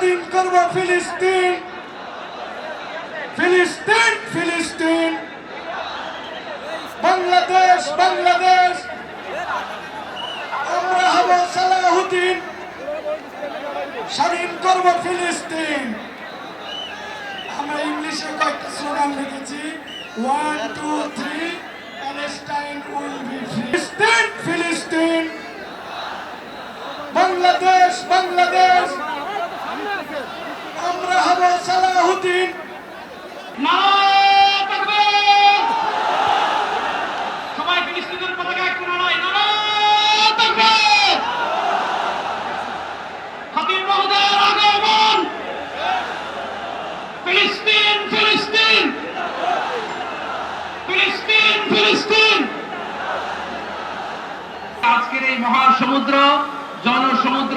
স্বাধীন করব ফিলিস্তিন। ফিলিস্তিন ফিলিস্তিন। বাংলাদেশ বাংলাদেশ। আমরা হব সালাহুদ্দিন। স্বাধীন করব ফিলিস্তিন। আমরা ইংলিশে কয়েকটা স্লোগান লিখেছি। ওয়ান টু থ্রি ফিলিস্তিন ফিলিস্তিন বাংলাদেশ বাংলাদেশ আমরা হব সালাহুদ্দিন নারায়ণ তাকবীর! সবাই ফিলিস্তিনের পতাকা একটু নাড়াই নারায়ণ তাকবীর! খতিব মহোদয়ের আগমন ফিলিস্তিন ফিলিস্তিন ফিলিস্তিন ফিলিস্তিন আজকের এই মহাসমুদ্র জনসমুদ্র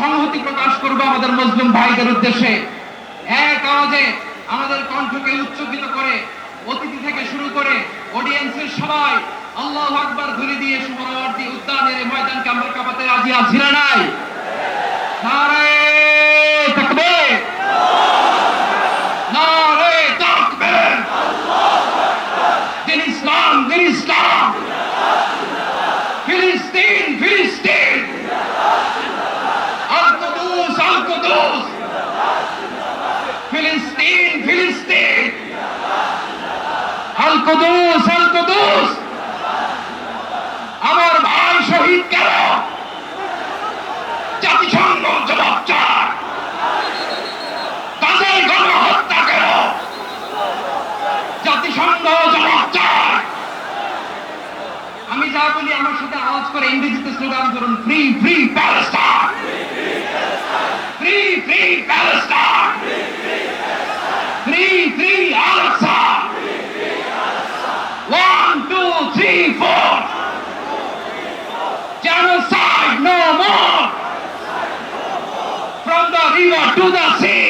সংহতি প্রকাশ করব আমাদের মুসলিম ভাইদের উদ্দেশ্যে। এক আওয়াজে আমাদের কণ্ঠকে উচ্চকিত করে, অতিথি থেকে শুরু করে অডিয়েন্সের সবাই আল্লাহ আকবার ধরে দিয়ে সুবর্ণবর্তী উদ্যানের ময়দানকে আমরা কাপাতে রাজি আছি না নাই? নারে তাকবীর! নারে ফিলিস্তিন ফিলিস্তিন। হালকদোষ হালকদোষ আমার ভাই শহীদ কেন? জাতিসংঘ জবাব চায়। তাদের গণহত্যা কেন? জাতিসংঘ জবাব চায়। আমি যা বলি আমার সাথে আওয়াজ করে ইংরেজিতে স্লোগান করুন ফ্রি ফ্রি প্যারা free Palestine! Three, three, Al-Aqsa! One, two, three, four! Genocide no more! From the river to the sea!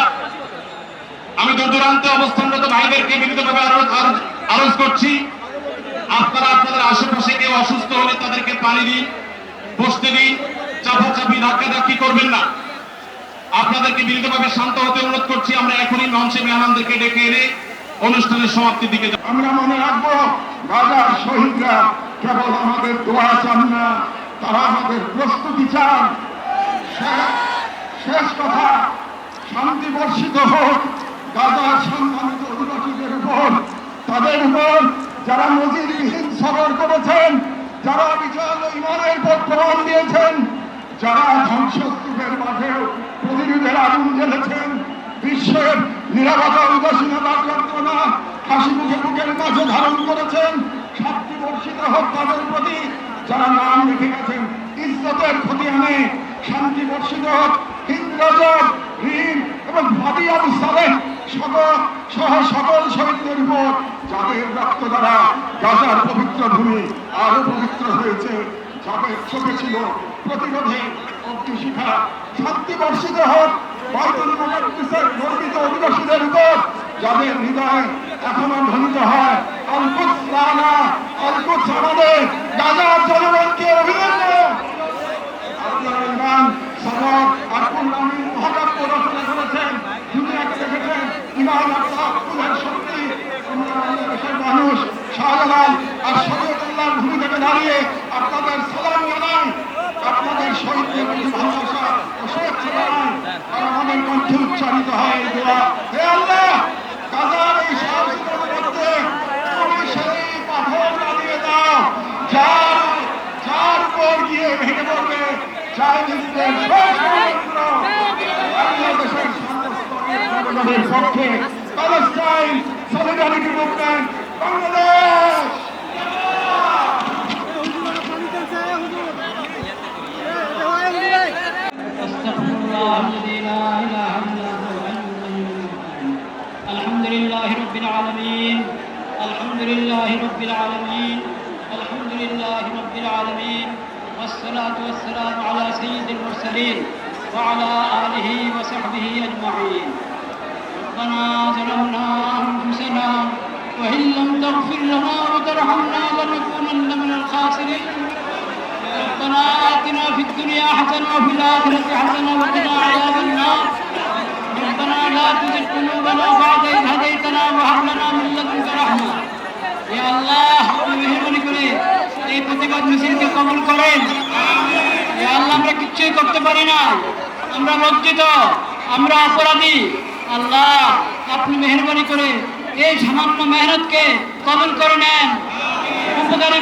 আমি দূর দূরান্তে অবস্থানরত ভাইদেরকে আরো- আরজ করছি। আপনারা আপনাদের আশেপাশে কেউ অসুস্থ হলে তাদেরকে পানি দিন, বসতে দিন, চাপাচাপি, ধাক্কাধাক্কি করবেন না। আপনাদেরকে বিনীতভাবে শান্ত হতে অনুরোধ করছি। আমরা এখনই মঞ্চে মেহমানদেরকে ডেকে এনে অনুষ্ঠানের সমাপ্তির দিকে। আমরা মনে রাখব, রাজার শহীদরা কেবল আমাদের দোয়া চান না, তারা আমাদের প্রস্তুতি চান। শেষ কথা, শান্তি বর্ষিত হোক। গাজার সম্মানিত অধিবাসীদের উপর, তাদের উপর যারা নজিরবিহীন সবর করেছেন, যারা বিশাল ইমানের পর প্রমাণ দিয়েছেন, যারা ধ্বংসস্তূপের মাঝেও প্রতিরোধের আগুন জ্বেলেছেন, বিশ্বের নিরাপত্তা উদাসীনতার যন্ত্রণা হাসি মুখে বুকের মাঝে ধারণ করেছেন শান্তি বর্ষিত হোক তাদের প্রতি যারা নাম লিখে গেছেন, ইজ্জতের ক্ষতি আনে, শান্তি বর্ষিত হোক ইন্দ্রজব ঋণ এবং ভাবি আবু সালেহ সকল সহ সকল শহীদদের উপর যাদের রক্ত দ্বারা গাজার পবিত্র ভূমি আরও পবিত্র হয়েছে। যাদের চোখে ছিল প্রতিরোধে অগ্নিশিখা। শান্তি বর্ষিত হোক অধিবাসীদের উপর যাদের হৃদয় এখনও হয় অল্পুৎ আমাদের গাজার জনগণকে অভিনন্দন আপনার ইমান সবক আর পূর্ণ ইমান আল্লাহ কুলের শক্তি তোমরা বাংলাদেশের মানুষ শাহজালাল আর শরীয়তুল্লাহ ভূমি থেকে দাঁড়িয়ে আপনাদের সালাম জানাই আপনাদের শহীদদের প্রতি ভালোবাসা ও শুভেচ্ছা জানাই আর আমাদের কণ্ঠে উচ্চারিত হয় এই দোয়া হে আল্লাহ গাজার এই সাহসিকতার মধ্যে তুমি সেই পাথর নামিয়ে দাও যার যার উপর গিয়ে ভেঙে পড়বে চাইনিজদের ষড়যন্ত্র বাংলাদেশের সর্বস্তরের পক্ষে প্যালেস্টাইন সলিডারিটি মুভমেন্ট বাংলাদেশ استغفر الله الذي لا اله الا هو الحي القيوم الحمد لله رب العالمين الحمد لله رب العالمين الحمد لله رب العالمين والصلاة والسلام على سيد المرسلين وعلى آله وصحبه أجمعين. ربنا ظلمنا أنفسنا وإن لم تغفر لنا وترحمنا لنكونن من الخاسرين. ربنا آتنا في الدنيا حسنة وفي الآخرة حسنة وقنا عذاب النار. ربنا لا تزغ قلوبنا بعد إذ هديتنا وهب لنا من لدنك رحمة. يا الله وبمهرك كريم এই প্রতিবাদ মিছিলকে কবুল করেন। আল্লাহ আমরা কিচ্ছুই করতে পারি না। আমরা লজ্জিত, আমরা অপরাধী। আল্লাহ, আপনি মেহরবানি করে এই সামান্য মেহনতকে কবুল করে নেন। উপকারী